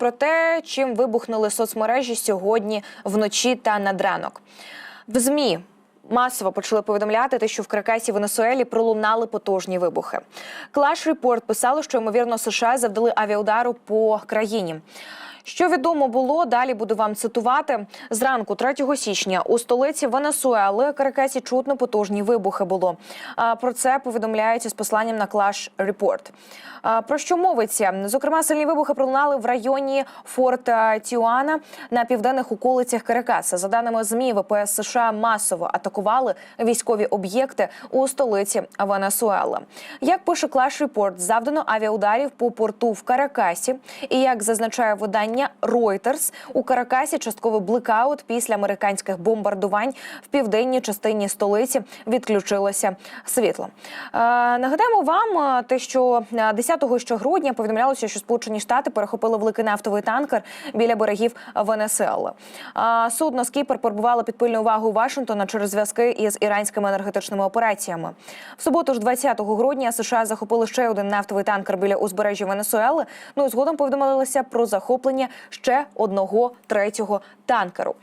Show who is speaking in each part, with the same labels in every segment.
Speaker 1: про те, чим вибухнули соцмережі сьогодні вночі та надранок. В змі масово почали повідомляти, те, що в Кракасі Венесуелі пролунали потужні вибухи. Клаш Репорт писало, що ймовірно США завдали авіаудару по країні. Що відомо було, далі буду вам цитувати. Зранку 3 січня у столиці Венесуели Каракасі чутно потужні вибухи було. Про це повідомляється з посланням на Клаш Репорт. Про що мовиться? Зокрема, сильні вибухи пролунали в районі Форта Тіуана на південних околицях Каракаса. За даними ЗМІ, ВПС США масово атакували військові об'єкти у столиці Венесуели. Як пише Клаш Репорт, завдано авіаударів по порту в Каракасі. І як зазначає видання Reuters, у Каракасі частковий блекаут після американських бомбардувань в південній частині столиці відключилося світло. Е, нагадаємо вам е, те, що е, 10 ще грудня повідомлялося, що Сполучені Штати перехопили великий нафтовий танкер біля берегів Венесуели. Е, Судно Скіпер перебувало під пильною увагою Вашингтона через зв'язки із іранськими енергетичними операціями. В суботу ж 20 грудня США захопили ще один нафтовий танкер біля узбережжя Венесуели. Ну і згодом повідомилися про захоплення ще одного третього танкеру.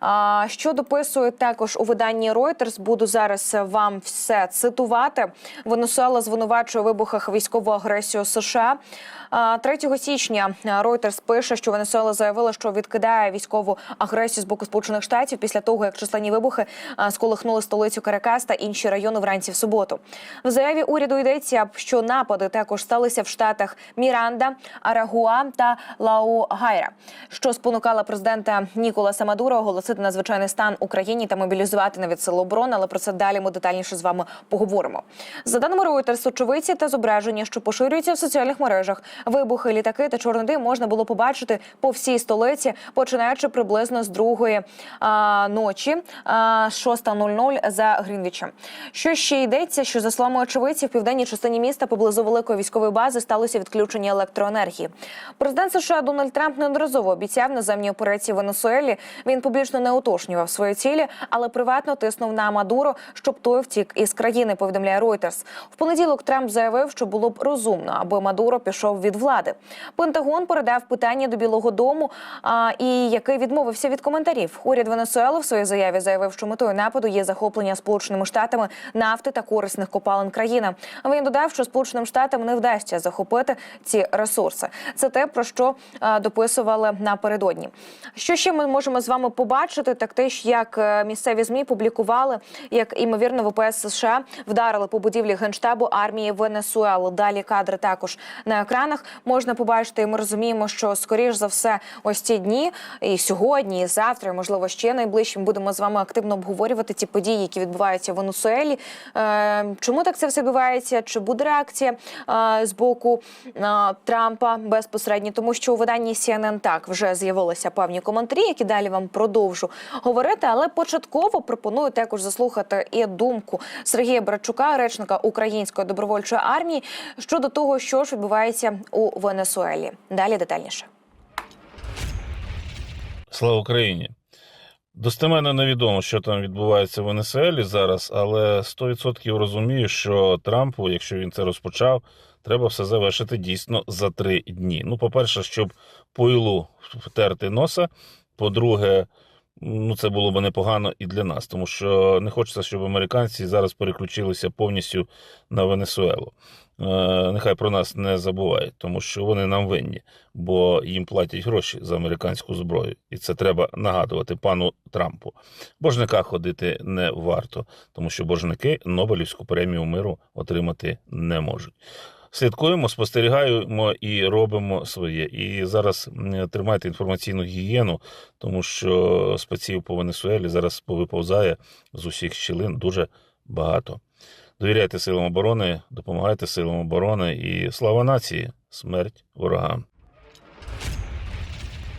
Speaker 1: А, що дописує також у виданні Reuters, буду зараз вам все цитувати. Венесуела звинувачує у вибухах військову агресію США. 3 січня Reuters пише, що Венесуела заявила, що відкидає військову агресію з боку Сполучених Штатів після того, як численні вибухи сколихнули столицю Каракас та інші райони вранці в суботу. В заяві уряду йдеться, що напади також сталися в штатах Міранда, Арагуа та Лао-Гайра, що спонукала президента Ніколаса Мадуро оголосити надзвичайний стан Україні та мобілізувати навіть сили оборони. Але про це далі ми детальніше з вами поговоримо. За даними Reuters, очевидці та зображення, що поширюються в соціальних мережах, вибухи, літаки та чорний дим можна було побачити по всій столиці, починаючи приблизно з другої а, ночі, а, 6.00 за Грінвічем. Що ще йдеться? Що за словами очевидців, в південній частині міста поблизу великої військової бази сталося відключення електроенергії. Президент США Дональд Трамп неодноразово обіцяв наземні операції в Венесуелі. Він публічно не уточнював свої цілі, але приватно тиснув на Мадуро, щоб той втік із країни. Повідомляє Reuters. В понеділок Трамп заявив, що було б розумно, аби Мадуро пішов від влади. Пентагон передав питання до Білого Дому, а, і який відмовився від коментарів. Уряд Венесуели в своїй заяві заявив, що метою нападу є захоплення Сполученими Штатами нафти та корисних копалин країни. Він додав, що Сполученим Штатам не вдасться захопити ці ресурси. Це те, про що е, дописували напередодні. Що ще ми можемо з вами побачити? Так те, ж, як е, місцеві змі публікували, як імовірно ВПС США вдарили по будівлі генштабу армії Венесуели. Далі кадри також на екранах можна побачити. І ми розуміємо, що скоріш за все, ось ці дні і сьогодні, і завтра, і, можливо, ще найближчим будемо з вами активно обговорювати ці події, які відбуваються в Венесуелі. Е, Чому так це все відбувається? Чи буде реакція е, з боку е, Трампа безпосередньо? Тому що у виданні CNN так вже з'явилися певні коментарі, які далі вам продовжу говорити. Але початково пропоную також заслухати і думку Сергія Братчука, речника Української добровольчої армії, щодо того, що ж відбувається у Венесуелі. Далі детальніше.
Speaker 2: Слава Україні! Достеменно невідомо, що там відбувається в Венесуелі зараз, але 100% розумію, що Трампу, якщо він це розпочав, треба все завершити дійсно за три дні. Ну, по-перше, щоб пойлу втерти носа. По-друге, ну це було б непогано і для нас, тому що не хочеться, щоб американці зараз переключилися повністю на Венесуелу. Е, нехай про нас не забувають, тому що вони нам винні, бо їм платять гроші за американську зброю, і це треба нагадувати пану Трампу. Божника ходити не варто, тому що божники Нобелівську премію миру отримати не можуть. Слідкуємо, спостерігаємо і робимо своє. І зараз тримайте інформаційну гігієну, тому що спеців по Венесуелі зараз повиповзає з усіх щілин дуже багато. Довіряйте силам оборони, допомагайте силам оборони і слава нації, смерть ворогам.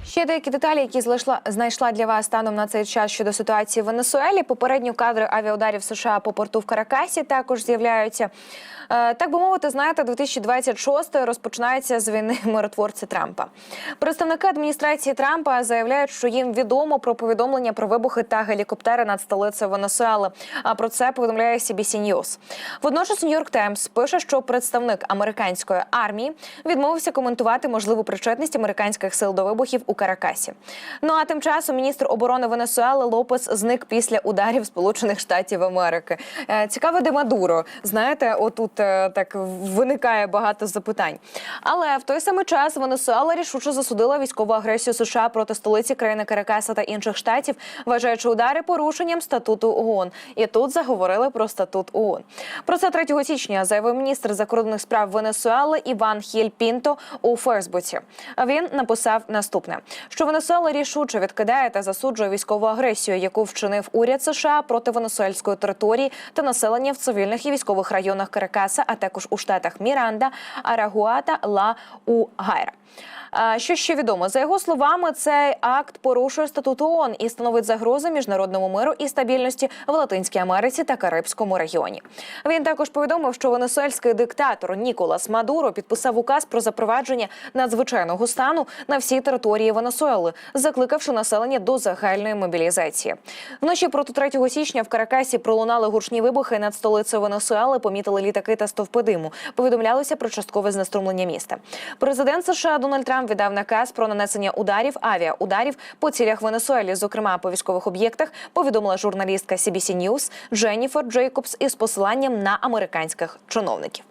Speaker 1: Ще деякі деталі, які знайшла знайшла для вас станом на цей час щодо ситуації в Венесуелі. Попередньо кадри авіаударів США по порту в Каракасі також з'являються. Е, Так би мовити, знаєте, 2026 розпочинається з війни миротворця Трампа. Представники адміністрації Трампа заявляють, що їм відомо про повідомлення про вибухи та гелікоптери над столицею Венесуели. А про це повідомляє CBC News. Водночас Нью-Йорк Таймс пише, що представник американської армії відмовився коментувати можливу причетність американських сил до вибухів у Каракасі. Ну а тим часом міністр оборони Венесуели Лопес зник після ударів Сполучених Штатів Америки. Е, Цікаво, де Мадуро. Знаєте, отут так виникає багато запитань. Але в той самий час Венесуела рішуче засудила військову агресію США проти столиці країни Каракаса та інших штатів, вважаючи удари порушенням статуту ООН. І тут заговорили про статут ООН. Про це 3 січня заявив міністр закордонних справ Венесуели Іван Хіль Пінто у Фейсбуці. Він написав наступне: що Венесуела рішуче відкидає та засуджує військову агресію, яку вчинив уряд США проти венесуельської території та населення в цивільних і військових районах Каракаса, а також у штатах Міранда, Арагуата, Ла Угайра. А, Що ще відомо за його словами, цей акт порушує статут ООН і становить загрозу міжнародному миру і стабільності в Латинській Америці та Карибському регіоні. Він також повідомив, що венесуельський диктатор Ніколас Мадуро підписав указ про запровадження надзвичайного стану на всій території Венесуели, закликавши населення до загальної мобілізації. Вночі проти 3 січня в Каракасі пролунали гучні вибухи над столицею Венесуели. Помітили літаки та стовпи диму. Повідомлялося про часткове знеструмлення міста. Президент США Дональд Трамп віддав наказ про нанесення ударів авіаударів по цілях Венесуелі, зокрема по військових об'єктах. Повідомила журналістка CBC News Дженніфер Джейкобс із посиланням на американських чиновників.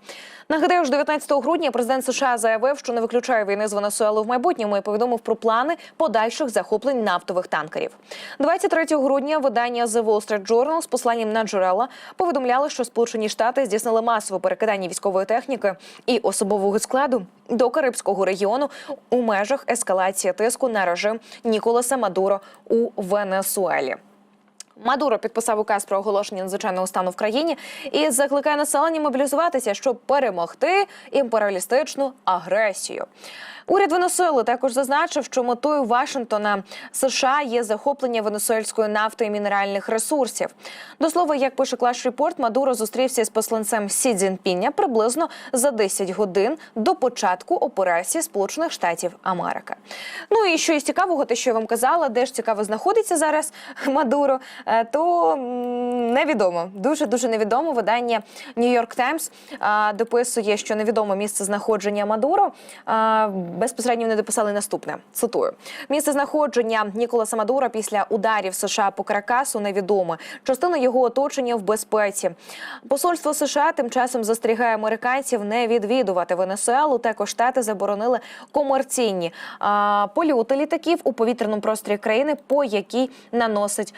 Speaker 1: Нагадаю, ж 19 грудня президент США заявив, що не виключає війни з Венесуелою в майбутньому і повідомив про плани подальших захоплень нафтових танкерів. 23 грудня видання The Wall Street Journal з посланням на джерела повідомляли, що Сполучені Штати здійснили масове перекидання військової техніки і особового складу до Карибського регіону у межах ескалації тиску на режим Ніколаса Мадуро у Венесуелі. Мадуро підписав указ про оголошення надзвичайного стану в країні і закликає населення мобілізуватися, щоб перемогти імперіалістичну агресію. Уряд Венесуели також зазначив, що метою Вашингтона США є захоплення венесуельської нафти і мінеральних ресурсів. До слова, як пише Клаш Репорт, Мадуро зустрівся з посланцем Сі Цзіньпіня приблизно за 10 годин до початку операції Сполучених Штатів Америки. Ну і що із цікавого, те, що я вам казала, де ж цікаво знаходиться зараз Мадуро, то невідомо. Дуже дуже невідомо. Видання New York Times дописує, що невідомо місце знаходження Мадуро. Безпосередньо вони дописали наступне. Цитую: місце знаходження Ніколаса Мадура після ударів США по Каракасу невідоме. Частина його оточення в безпеці. Посольство США тим часом застерігає американців не відвідувати Венесуелу. Також штати заборонили комерційні а, польоти літаків у повітряному просторі країни, по якій наносить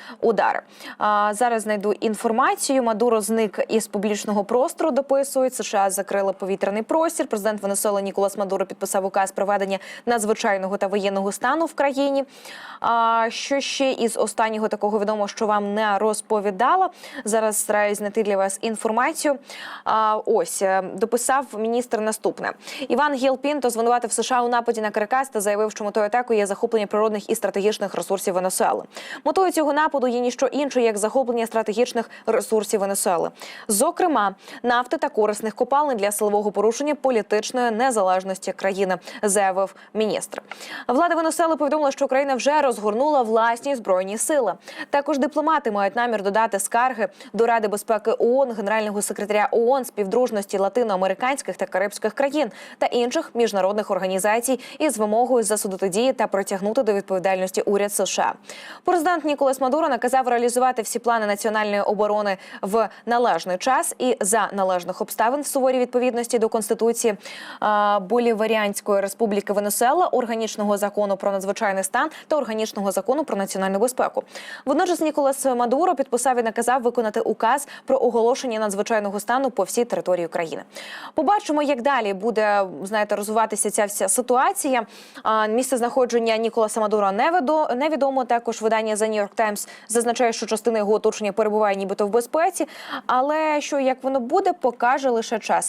Speaker 1: удари. А, зараз знайду інформацію. Мадуро зник із публічного простору. Дописують США закрили повітряний простір. Президент Венесуели Ніколас Мадуро підписав указ про введення надзвичайного та воєнного стану в країні. А що ще із останнього такого відомо, що вам не розповідала? Зараз стараюсь знайти для вас інформацію. А, ось е, дописав міністр наступне. Іван Гіл Пінто звинуватив США у нападі на Каракас та заявив, що метою атаки є захоплення природних і стратегічних ресурсів Венесуели. Метою цього нападу є ніщо інше, як захоплення стратегічних ресурсів Венесуели, зокрема нафти та корисних копалин для силового порушення політичної незалежності країни, заявив міністр. Влада Венесуели повідомила, що Україна вже розгорнула власні збройні сили. Також дипломати мають намір додати скарги до Ради безпеки ООН, генерального секретаря ООН, співдружності латиноамериканських та карибських країн та інших міжнародних організацій із вимогою засудити дії та притягнути до відповідальності уряд США. Президент Ніколас Мадуро наказав реалізувати всі плани національної оборони в належний час і за належних обставин в суворій відповідності до конституції Боліваріанської республіки Венесуела, органічного закону про надзвичайний стан та органічного закону про національну безпеку. Водночас Ніколас Мадуро підписав і наказав виконати указ про оголошення надзвичайного стану по всій території України. Побачимо, як далі буде знаєте розвиватися ця вся ситуація. Місце знаходження Ніколаса Мадуро невідомо. Також видання The New York Times зазначає, що частина його оточення перебуває нібито в безпеці. Але що як воно буде, покаже лише час.